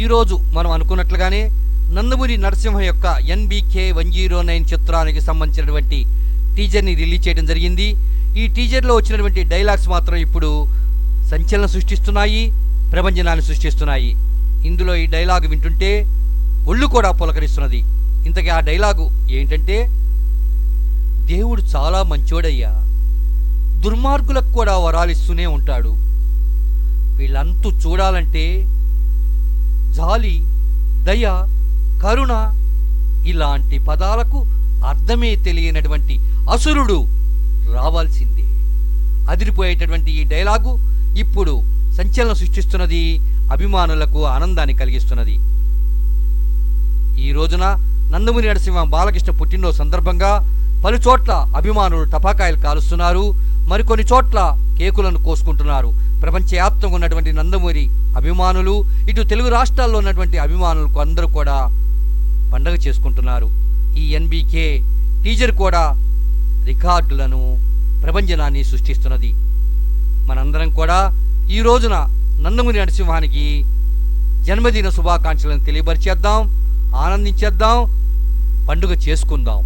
ఈరోజు మనం అనుకున్నట్లుగానే నందమూరి నరసింహ యొక్క ఎన్బీకే వన్ జీరో నైన్ చిత్రానికి సంబంధించినటువంటి టీజర్ని రిలీజ్ చేయడం జరిగింది. ఈ టీజర్లో వచ్చినటువంటి డైలాగ్స్ మాత్రం ఇప్పుడు సంచలనం సృష్టిస్తున్నాయి ప్రపంచనాన్ని సృష్టిస్తున్నాయి. ఇందులో ఈ డైలాగ్ వింటుంటే ఒళ్ళు కూడా పులకరిస్తున్నది. ఇంతకీ ఆ డైలాగు ఏంటంటే దేవుడు చాలా మంచోడయ్యా దుర్మార్గులకు కూడా వరాలిస్తూనే ఉంటాడు. వీళ్ళంతూ చూడాలంటే జాలి దయ కరుణ ఇలాంటి పదాలకు అర్థమే తెలియనటువంటి అసురుడు రావాల్సిందే. అదిరిపోయేటటువంటి ఈ డైలాగు ఇప్పుడు సంచలనం సృష్టిస్తున్నది అభిమానులకు ఆనందాన్ని కలిగిస్తున్నది. ఈ రోజున నందమూరి నరసింహ బాలకృష్ణ పుట్టినరోజు సందర్భంగా పలు చోట్ల అభిమానులు టపాకాయలు కాలుస్తున్నారు. మరికొన్ని చోట్ల కేకులను కోసుకుంటున్నారు. ప్రపంచవ్యాప్తంగా ఉన్నటువంటి నందమూరి అభిమానులు ఇటు తెలుగు రాష్ట్రాల్లో ఉన్నటువంటి అభిమానులకు అందరూ కూడా పండగ చేసుకుంటున్నారు. ఈ ఎన్బికే టీజర్ కూడా రికార్డులను ప్రపంచనాన్ని సృష్టిస్తున్నది. మనందరం కూడా ఈ రోజున నందమూరి నరసింహానికి జన్మదిన శుభాకాంక్షలను తెలియపరిచేద్దాం ఆనందించేద్దాం పండుగ చేసుకుందాం.